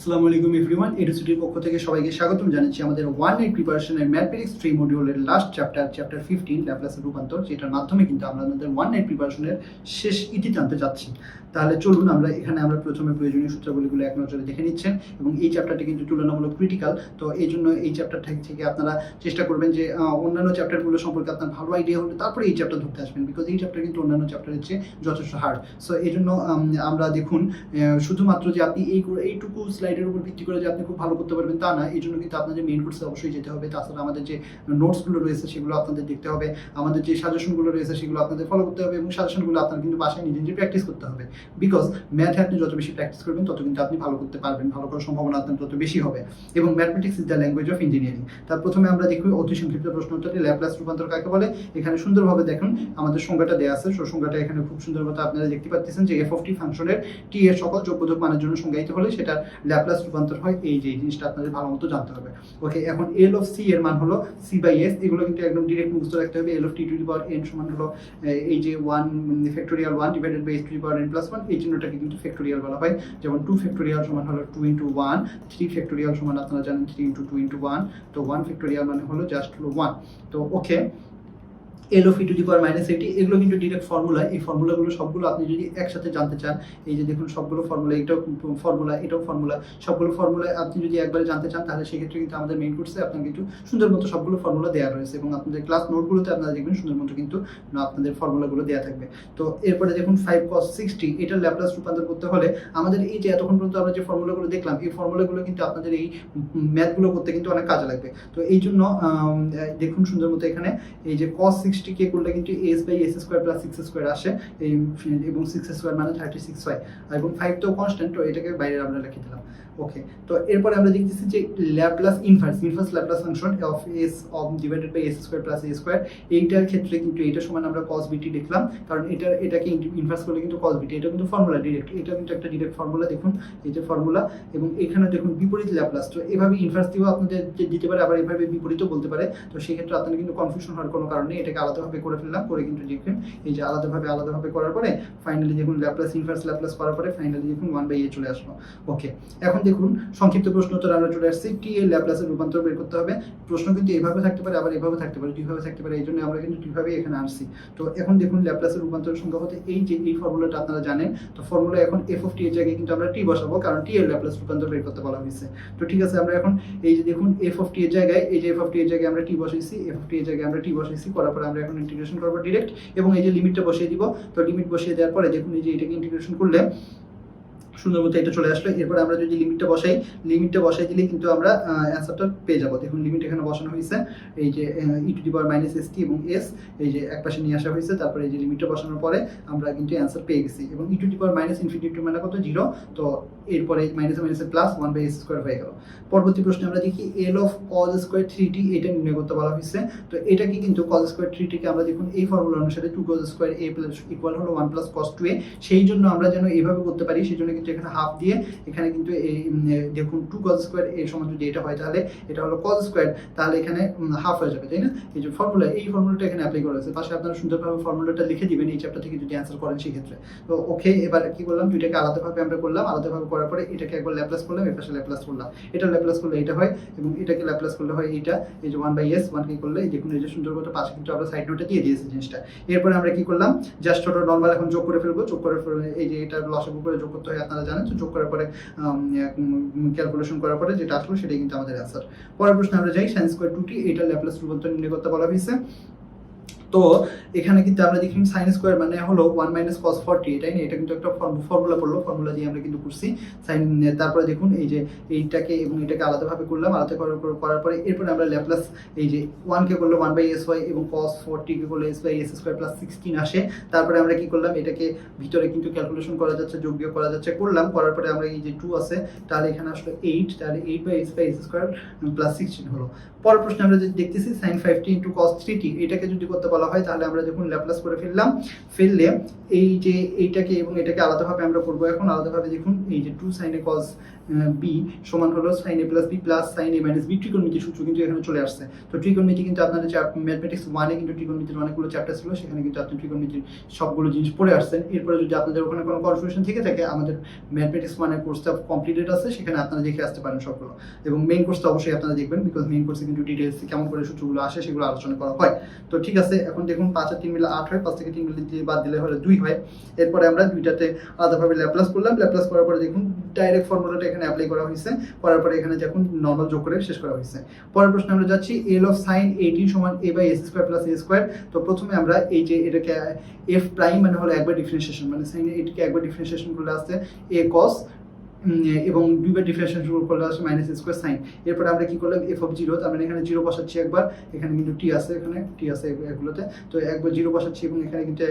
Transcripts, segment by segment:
আসসালামু আলাইকুম এভরিওয়ান এডুসিটির পক্ষ থেকে সবাইকে স্বাগতম জানাচ্ছি আমাদের ওয়ান এইট প্রিপারেশনের ম্যাথমেটিক্স থ্রি মডিউলের লাস্ট চ্যাপ্টার চ্যাপ্টার ফিফটিন ল্যাপ্লাসের রূপান্তর, যেটার মাধ্যমে কিন্তু আমরা আমাদের ওয়ান এইট প্রিপারেশনের শেষ ইতি টানতে যাচ্ছি। তাহলে চলুন আমরা এখানে আমরা প্রথমে প্রয়োজনীয় সূত্রগুলিগুলো এক নজরে দেখে নিচ্ছেন এবং এই চ্যাপ্টারটি কিন্তু তুলনামূলক ক্রিটিক্যাল তো এই জন্য এই চ্যাপ্টার থেকে আপনারা চেষ্টা করবেন যে অন্যান্য চ্যাপ্টারগুলো সম্পর্কে আপনার ভালো আইডিয়া হলে তারপরে এই চ্যাপ্টার ধরতে আসবেন বিকজ এই চ্যাপ্টার কিন্তু অন্যান্য চ্যাপ্টারের চেয়ে যথেষ্ট হার্ড সো এই জন্য আমরা দেখুন শুধুমাত্র যে আপনি এই, এইটুকু স্লাইডের উপর ভিত্তি করে যে আপনি খুব ভালো করতে পারবেন তা না, এই জন্য কিন্তু আপনাদের মেইন কোর্সে অবশ্যই যেতে হবে। তাছাড়া আমাদের যে নোটসগুলো রয়েছে সেগুলো আপনাদের দেখতে হবে, আমাদের যে সাজেশনগুলো রয়েছে সেগুলো আপনাদের ফলো করতে হবে এবং সাজেশনগুলো আপনার কিন্তু বাসায় নিজে নিজে প্র্যাকটিস করতে হবে। বিকজ ম্যাথে আপনি যত বেশি প্র্যাকটিস করবেন, তত কিন্তু আপনি ভালো করতে পারবেন, ভালো করার সম্ভাবনা আপনার তত বেশি হবে। এবং mathematics is the language of engineering তার প্রথমে আমরা দেখি অতি সংক্ষিপ্ত প্রশ্ন উত্তরটি ল্যাপ্লাস রূপান্তর কাকে বলে? এখানে সুন্দরভাবে দেখুন, আমাদের সংজ্ঞাটা দেওয়া আছে। সো সংজ্ঞাটা এখানে খুব সুন্দরভাবে আপনারা দেখতে পাচ্ছেন যে এফ অফ টি ফাংশনের টি এর সকল যোগবোধক মানের জন্য সংজ্ঞায়িত হলে সেটার ল্যাপ্লাস রূপান্তর হয়, এই যে জিনিসটা আপনাদের ভালো মতো জানতে হবে। ওকে এখন এল অফ সি এর মান হলো সি বাই এস এগুলো কিন্তু একদম ডিরেক্ট মুখস্থ রাখতে হবে। L of t to the power n সমান হলো এই যে one factorial one divided by s to the power n plus one এই চিহ্নটাকে কিন্তু ফ্যাক্টোরিয়াল বলা হয়। যেমন টু ফ্যাক্টোরিয়াল সমান হলো two into one three factorial সমান আপনারা জানেন three into two into one তো ওয়ান ফ্যাক্টোরিয়াল মানে হলো জাস্ট হলো ওয়ান তো okay L of e to the power minus a t এগুলো কিন্তু ডিরেক্ট ফর্মুলা এই ফর্মুলাগুলো সবগুলো আপনি যদি একসাথে জানতে চান, এই যে দেখুন সবগুলো ফর্মুলা এটাও ফর্মুলা এটাও ফর্মুলা সবগুলো ফর্মুলা আপনি যদি একবারে জানতে চান, তাহলে সেক্ষেত্রে কিন্তু আমাদের মেইন কোর্সে আপনার কিন্তু সুন্দর মতো সবগুলো ফর্মুলা দেওয়া রয়েছে এবং আপনাদের ক্লাস নোটগুলোতে আপনারা দেখবেন সুন্দর মতো কিন্তু আপনাদের ফর্মুলাগুলো দেওয়া থাকবে। তো এরপরে দেখুন ফাইভ কস সিক্সটি এটার ল্যাপ্লাস রূপান্তর করতে হলে আমাদের এই যে এতক্ষণ পর্যন্ত আমরা যে ফর্মুলাগুলো দেখলাম, এই ফর্মুলাগুলো কিন্তু আপনাদের এই ম্যাথগুলো করতে কিন্তু অনেক কাজে লাগবে। তো এই জন্য দেখুন সুন্দর মতো এখানে এই যে কস সিক্সটি কে করলে কিন্তু s by s square plus six square আসে, এই এবং সিক্স স্কোয়ার মানে থার্টি সিক্স হয় এবং ফাইভ তো কনস্ট্যান্ট তো এটাকে বাইরে আমরা লিখে দিলাম। ওকে তো এরপরে আমরা দেখতেছি যে Laplace inverse inverse Laplace function of s of divided by s square plus a square এইটার ক্ষেত্রে কিন্তু এটা সমান আমরা কস বিটি লিখলাম কারণ এটা, এটাকে ইনভার্স করলে কিন্তু কস বিটি এটা কিন্তু ফর্মুলা ডিরেক্ট এটা কিন্তু একটা ডিরেক্ট ফর্মুলা দেখুন, এই যে ফর্মুলা এবং এখানে দেখুন বিপরীত ল্যাপ্লাস তো এভাবে ইনভার্স দিয়েও আপনাদের দিতে পারে, আবার এভাবে বিপরীতও বলতে পারে, তো সেক্ষেত্রে আপনাদের কিন্তু কনফিউশন হওয়ার কোনো কারণ এটাকে আলাদাভাবে করে ফেললাম, করে কিন্তু দেখবেন এই যে আলাদাভাবে আলাদাভাবে করার পরে ফাইনালি দেখুন ল্যাপ্লাস ইনভার্স ল্যাপ্লাস করার পরে ফাইনালি দেখুন ওয়ান বাই এ চলে আসলো। ওকে এখন দেখুন সংক্ষিপ্ত প্রশ্ন উত্তর আমরা চলে আসছি টি এর ল্যাপ্লাসের রূপান্তর বের করতে হবে। প্রশ্ন কিন্তু এইভাবে থাকতে পারে, আবার এভাবে থাকতে পারে, দুইভাবে থাকতে পারে এই জন্য আমরা কিন্তু দুইভাবেই এখানে আসছি। তো এখন দেখুন ল্যাপ্লাসের রূপান্তর সংখ্যা হতে এই যে, এই ফর্মুলাটা আপনারা জানেন, তো ফর্মুলা এখন এফ অফ টি এর জায়গায় কিন্তু আমরা টি বসাবো, কারণ টি এর ল্যাপ্লাস রূপান্তর বের করতে বলা হয়েছে। তো ঠিক আছে, আমরা এখন এই যে দেখুন এফ অফ টি এর জায়গায়, এই যে এফ অফ টি এর জায়গায় আমরা টি বসাইছি এফ অফ টি এর জায়গায় আমরা টি বসাইছি, করার পরে আমরা এখন ইন্টিগ্রেশন করব ডিরেক্ট এবং এই যে লিমিটটা বসিয়ে দিব, তো লিমিট বসিয়ে দেওয়ার পরে দেখুন এই যে এটাকে ইন্টিগ্রেশন করলে সুন্দর মতো এটা চলে আসলো। এরপর আমরা যদি লিমিটটা বসাই লিমিটটা বসাই দিলে কিন্তু আমরা অ্যান্সারটা পেয়ে যাব। দেখুন লিমিট এখানে বসানো হয়েছে। এই যে e to the power minus s t এবং এস এই যে এক পাশে নিয়ে আসা হয়েছে। তারপরে এই যে লিমিটটা বসানোর পরে আমরা কিন্তু অ্যান্সার পেয়ে গেছি। এবং e to the power minus infinity মানে কত? জিরো তো এরপরে মাইনাস মাইনাসে plus one by s square হয়ে গেল। পরবর্তী প্রশ্নে আমরা দেখি L of cos square three t এটা নির্ণয় করতে বলা হয়েছে। তো এটাকে কিন্তু কজ স্কোয়ার থ্রি টিকে আমরা দেখুন, এই ফর্মুলা অনুসারে two cos square a plus equal হলো one plus cos two a সেই জন্য আমরা যেন এইভাবে করতে পারি সেই জন্য কিন্তু এখানে হাফ দিয়ে, এখানে কিন্তু এই দেখুন টু কজ স্কোয়ার এর সমান যদি এটা হয় তাহলে এটা হলো কজ স্কোয়ার তাহলে এখানে হাফ হয়ে যাবে, তাই না? এই যে ফর্মুলা এই ফর্মুলাটা এখানে অ্যাপ্লাই করা হয়েছে। পাশে আপনারা সুন্দরভাবে ফর্মুলাটা লিখে দিবেন, এই চ্যাপ্টার থেকে যদি অ্যান্সার করেন সেই ক্ষেত্রে তো ওকে এবার কি করলাম? দুইটাকে আলাদাভাবে আমরা করলাম। আলাদাভাবে করার পরে এটাকে একবার ল্যাপ্লাস করলাম, এর পাশে ল্যাপ্লাস করলাম। এটা ল্যাপ্লাস করলে এটা হয় এবং এটাকে ল্যাপ্লাস করলে হয় এইটা। এই যে ওয়ান বাই এস ওয়ান কি করলে, এই দেখুন এই যে সুন্দর মতো পাশে কিন্তু আমরা সাইড নোটে দিয়ে দিয়েছি জিনিসটা। এরপরে আমরা কি করলাম? জাস্ট ছোট নর্মাল এখন যোগ করে ফেলব। যোগ করে ফেলব এই যে এটা লসগু করে যোগ করতে হয়। আপনারা জানেন, তো যোগ করার পরে ক্যালকুলেশন করার পরে যেটা আসলো সেটাই কিন্তু আমাদের অ্যান্সার পরের প্রশ্নে আমরা যাই সাইন্স স্কোয়ার টু টি এটা ল্যাপ্লাস রূপান্তর নির্ণয় করতে বলা হয়েছে। তো এখানে কিন্তু আমরা দেখি সাইন স্কোয়ার মানে হলো ওয়ান মাইনাস কস ফর্টি এটাই না এটা কিন্তু একটা ফর্মুলা পড়ল ফর্মুলা দিয়ে আমরা কিন্তু করছি সাইন তারপরে দেখুন এই যে এইটাকে এবং এটাকে আলাদাভাবে করলাম, আলাদা করার পর- এরপরে আমরা ল্যাপ্লাস এই যে ওয়ানকে করলে ওয়ান বাই এস ওয়াই এবং কস ফোরটিকে করলে s by s square plus sixteen আসে। তারপরে আমরা কি করলাম, এটাকে ভিতরে কিন্তু ক্যালকুলেশন করা যাচ্ছে, যোগ বিয়োগ করা যাচ্ছে, করলাম, করার পরে আমরা এই যে টু আছে, তাহলে এখানে আসলো এইট তাহলে eight by s by s square plus sixteen হলো। পরের প্রশ্নে আমরা যে দেখতেছি sine five t into cos three t এটাকে যদি করতে বলা বলা হয় তাহলে আমরা যখন ল্যাপ্লাস করে ফেললাম ফেললে এই যে এইটাকে এবং এটাকে আলাদাভাবে আমরা করব। এখন আলাদাভাবে দেখুন, এই যে টু সাইনে কজ বি সমান হলো sine a plus b plus sine a minus b ত্রিকোণমিতি সূত্র কিন্তু এখানে চলে আসছে। তো ত্রিকোণমিতি কিন্তু আপনাদের ম্যাথমেটিক্স ওয়ানে কিন্তু ত্রিকোণমিতির অনেকগুলো চ্যাপ্টার ছিল, সেখানে কিন্তু আপনি ত্রিকোণমিতির সবগুলো জিনিস পড়ে আসছেন। এরপরে যদি আপনাদের ওখানে কোনো কনফিউশন থেকে থাকে, আমাদের ম্যাথমেটিক্স ওয়ানের কোর্সটা কমপ্লিটেড আছে, সেখানে আপনারা দেখে আসতে পারেন সবগুলো। এবং মেইন কোর্সটা অবশ্যই আপনারা দেখবেন বিকজ মেইন কোর্সে কিন্তু ডিটেলস কেমন করে সূত্রগুলো আসে, সেগুলো আলোচনা করা হয়। তো ঠিক আছে, এখন দেখুন, পাঁচ আর তিন মিলে আট হয়, পাঁচ থেকে তিন মিলে বাদ দিলে হলে দুই হয়। এরপরে আমরা দুইটাতে আলাদাভাবে ল্যাপ্লাস করলাম। ল্যাপ্লাস করার পরে দেখুন ডাইরেক্ট ফর্মুলাটা এখানে অ্যাপ্লাই করা হয়েছে। করার পরে এখানে যখন নর্মাল যোগ করে শেষ করা হয়েছে। পরের প্রশ্নে আমরা যাচ্ছি এল অফ সাইন এইটি সমান a by s square plus a square তো প্রথমে আমরা এই যে এটাকে এফ প্রাইম মানে হলো একবার ডিফারেন্সিয়েশন মানে সাইন এটিকে একবার ডিফারেন্সিয়েশন করলে আসছে এ কস এবং দুইবার ডিফারেন্সিয়েশন শুরু করলে আসছে মাইনাস স্কোয়ার সাইন এরপরে আমরা কি করলাম? এফ অফ জিরো তার মানে এখানে জিরো বসাচ্ছি একবার, এখানে কিন্তু টি আছে এখানে টি আছে এগুলোতে। তো একবার জিরো বসাচ্ছি এবং এখানে কিন্তু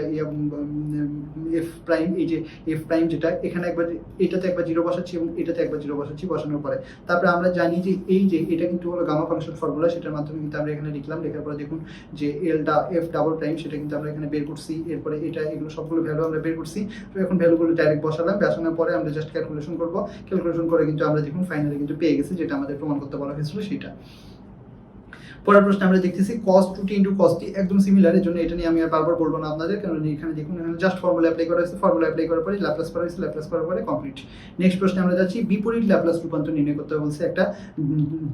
এফ প্রাইম এই যে এফ প্রাইম যেটা, এখানে একবার এটাতে একবার জিরো বসাচ্ছি এবং এটাতে একবার জিরো বসাচ্ছি বসানোর পরে। তারপরে আমরা জানি যে এই যে, এটা কিন্তু হলো গামা ফাংশন ফর্মুলা সেটার মাধ্যমে কিন্তু আমরা এখানে লিখলাম। লেখার পরে দেখুন যে এল ডা এফ ডাবল প্রাইম সেটা কিন্তু আমরা এখানে বের করছি। এরপরে এটা, এগুলো সবগুলো ভ্যালু আমরা বের করছি। তো এখন ভ্যালুগুলো ডাইরেক্ট বসালাম। বসানোর পরে আমরা জাস্ট ক্যালকুলেশন করব। ক্যালকুলেশন করে কিন্তু আমরা দেখুন ফাইনালি কিন্তু পেয়ে গেছি, যেটা আমাদের প্রমাণ করতে বলা হয়েছিল সেটা। পরের প্রশ্নে আমরা দেখতেছি কস টু টি ইন্টু কস টি একদম সিমিলার এর জন্য এটা নিয়ে আমি আর বারবার বলব না আপনাদের, কারণ এখানে দেখুন, এখানে জাস্ট ফর্মুলা অ্যাপ্লাই করা হয়েছে ফর্মুলা অ্যাপ্লাই করার পরে ল্যাপ্লাস করা হয়েছে ল্যাপ্লাস করার পরে কমপ্লিট নেক্সট প্রশ্নে আমরা যাচ্ছি, বিপরীত ল্যাপ্লাস রূপান্তর নির্ণয় করতে বলছে একটা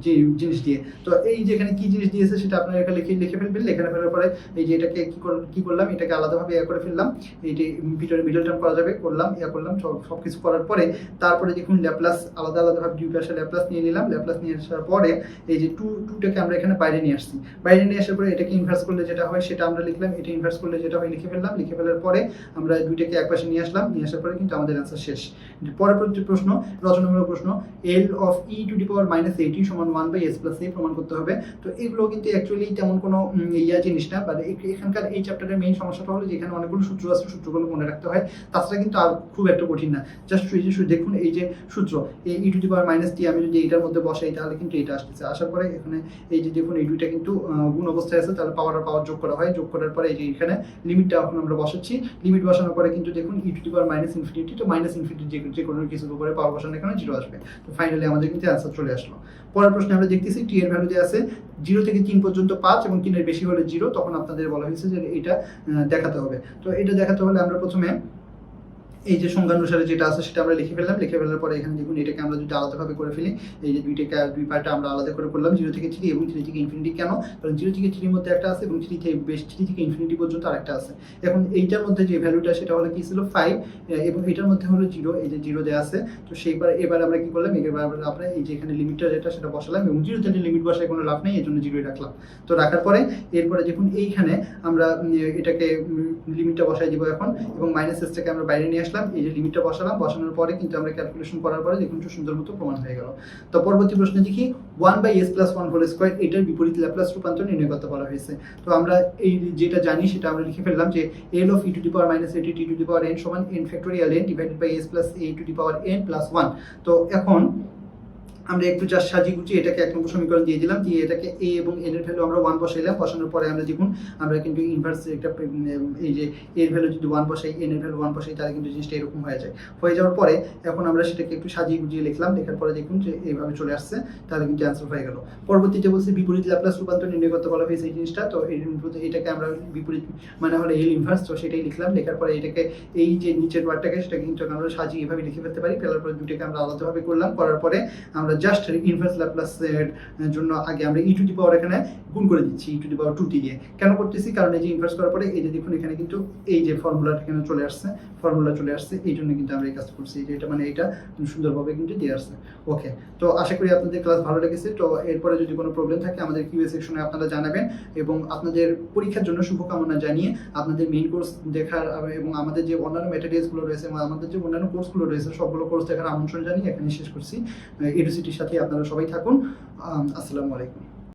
যে জিনিস দিয়ে। তো এই যে এখানে কি জিনিস দিয়েছে সেটা আপনারা এখানে লিখে লিখে ফেলবেন, লেখা ফেলার পরে এই যে এটাকে কি কি করলাম, এটাকে আলাদাভাবে ইয়া করে ফেললাম, এই যে ভিতরে মিডল টার্ম করা যাবে, করলাম, ইয়া করলাম, সব সব কিছু করার পরে তারপরে দেখুন ল্যাপ্লাস আলাদা, আলাদাভাবে দুই পাশে ল্যাপ্লাস নিয়ে নিলাম ল্যাপ্লাস নিয়ে আসার পরে এই যে টু টুটাকে আমরা এখানে বাইরে নিয়ে আসছি। বাইরে নিয়ে আসার পরে এটাকে ইনভার্স করলে যেটা হয়, সেটা আমরা লিখলাম, এটা ইনভার্স করলে যেটা হয়, লিখে ফেললাম। লিখে ফেলার পরে আমরা দুইটাকে একপাশে নিয়ে আসলাম, নিয়ে আসার পরে কিন্তু আমাদের অ্যান্সার শেষ। পরবর্তী প্রশ্ন, রচনামূলক প্রশ্ন L of e to the power minus a t সমান one by s plus a প্রমাণ করতে হবে। তো এগুলো কিন্তু অ্যাকচুয়ালি তেমন কোনো ইয়া জিনিস না বা এখানকার এই চ্যাপ্টারের মেইন সমস্যাটা হলো যে এখানে অনেকগুলো সূত্র আছে, সূত্রগুলো মনে রাখতে হয়। তাছাড়া কিন্তু আর খুব একটা কঠিন না। জাস্ট এই যে দেখুন এই যে সূত্র এই E to the power minus T আমি যদি এইটার মধ্যে বসাই, তাহলে কিন্তু এটা আসতেছে। আসার পরে এখানে এই যে দেখুন, এই দুইটা কিন্তু গুণ অবস্থায় আছে, তাহলে পাওয়ার পাওয়ার যোগ করা হয়। যোগ করার পরে এই যে এখানে লিমিটটা এখন আমরা বসাচ্ছি। লিমিট বসানোর পরে কিন্তু দেখুন e to power minus infinity তো মাইনাস ইনফিনিটি যে যে কোনো কিছুর উপরে পাওয়ার বসানো এখানে জিরো আসবে। তো ফাইনালি আমাদের কিন্তু অ্যান্সার চলে আসলো। পরের প্রশ্নে আমরা দেখতেছি টি এর ভ্যালু দেওয়া আছে জিরো থেকে তিন পর্যন্ত পাঁচ এবং তিনের বেশি হলে জিরো তখন আপনাদের বলা হয়েছে যে এটা দেখাতে হবে। তো এটা দেখাতে হলে আমরা প্রথমে এই যে সংজ্ঞানুসারে যেটা আছে সেটা আমরা লিখে ফেললাম। লিখে ফেলার পরে এখানে দেখুন, এটাকে আমরা যদি আলাদাভাবে করে ফেলি। এই যে দুইটাকে, দুই পার্টটা আমরা আলাদা করে করলাম জিরো থেকে থ্রি এবং থ্রি থেকে ইনফিনিটি কেন? কারণ জিরো থেকে থ্রির মধ্যে একটা আছে এবং থ্রি থেকে, বেশ থ্রি থেকে ইনফিনিটি পর্যন্ত আরেকটা আছে। এখন এইটার মধ্যে যে ভ্যালুটা সেটা হলো কি ছিল? ফাইভ এবং এটার মধ্যে হলো জিরো এই যে জিরো দেওয়া আছে। তো সেইবার, এবার আমরা কি করলাম? এবার আমরা এই যে এখানে লিমিটটা যেটা, সেটা বসালাম এবং জিরো থেকে লিমিট বসায় কোনো লাভ নেই, এই জন্য জিরোই রাখলাম। তো রাখার পরে, এরপরে দেখুন, এইখানে আমরা এটাকে লিমিটটা বসাই দিব এখন এবং মাইনাস এসটাকে আমরা বাইরে নিয়ে আসলাম। এই যে লিমিটটা বসালাম, বসানোর পরে কিন্তু আমরা ক্যালকুলেশন করার পরে দেখুন সুন্দর মতো প্রমাণ হয়ে গেল। তো পরবর্তী প্রশ্নে দেখি one by s plus one whole square এটার বিপরীত ল্যাপ্লাস রূপান্তর নির্ণয় করতে বলা হয়েছে। তো আমরা এই যেটা জানি সেটা আমরা লিখে ফেললাম যে L of e to the power minus a t t to the power n সমান n factorial n divided by s plus a to the power n plus one তো এখন আমরা একটু জাস্ট সাজিয়ে গুছিয়ে এটাকে এক নম্বর সমীকরণ দিয়ে দিলাম, দিয়ে এটাকে এ এবং এন এর ভ্যালু আমরা ওয়ান বসাইলাম, বসানোর পরে আমরা দেখুন, আমরা কিন্তু ইনভার্স একটা এই যে এর ভ্যালু যদি ওয়ান বসাই এন এর ভ্যালু ওয়ান বসাই, তাহলে কিন্তু জিনিসটা এরকম হয়ে যায়। হয়ে যাওয়ার পরে এখন আমরা সেটাকে একটু সাজিয়ে গুছিয়ে লিখলাম লেখার পরে দেখুন যে এইভাবে চলে আসছে, তাহলে কিন্তু অ্যান্সার হয়ে গেল। পরবর্তীতে বলছি বিপরীত ল্যাপ্লাস রূপান্তর নির্ণয় করতে বলা হয়েছে এই জিনিসটা, তো এটাকে আমরা বিপরীত মানে হলো এল ইনভার্স তো সেটাই লিখলাম লেখার পরে এটাকে এই যে নিচের ওয়ার্ডটাকে সেটাকে কিন্তু আমরা সাজিয়ে এভাবে লিখে ফেলতে পারি, ফেলার পরে দুটোকে আমরা আলাদাভাবে করলাম, করার পরে আমরা জাস্ট ইনভার্স ল্যাপ্লাসের জন্য আগে আমরা ই টু দি পাওয়ার এখানে গুণ করে দিচ্ছি E to the power two দিয়ে। কেন করতেছি? কারণ এই যে ইনভার্স করার পরে এই যে দেখুন এখানে কিন্তু এই যে ফর্মুলাটা এখানে চলে আসছে ফর্মুলা চলে আসছে, এই জন্য কিন্তু আমরা এই কাজ করছি। যে এটা মানে এটা সুন্দরভাবে কিন্তু দিয়ে আসছে। ওকে তো আশা করি আপনাদের ক্লাস ভালো লেগেছে। তো এরপরে যদি কোনো প্রবলেম থাকে আমাদের কিউএ সেকশনে আপনারা জানাবেন এবং আপনাদের পরীক্ষার জন্য শুভকামনা জানিয়ে আপনাদের মেইন কোর্স দেখার এবং আমাদের যে অন্যান্য ম্যাটেরিয়ালসগুলো রয়েছে এবং আমাদের যে অন্যান্য কোর্সগুলো রয়েছে, সবগুলো কোর্স দেখার আমন্ত্রণ জানিয়ে এখানে শেষ করছি। এডুসিটির সাথে আপনারা সবাই থাকুন। আসসালামু আলাইকুম।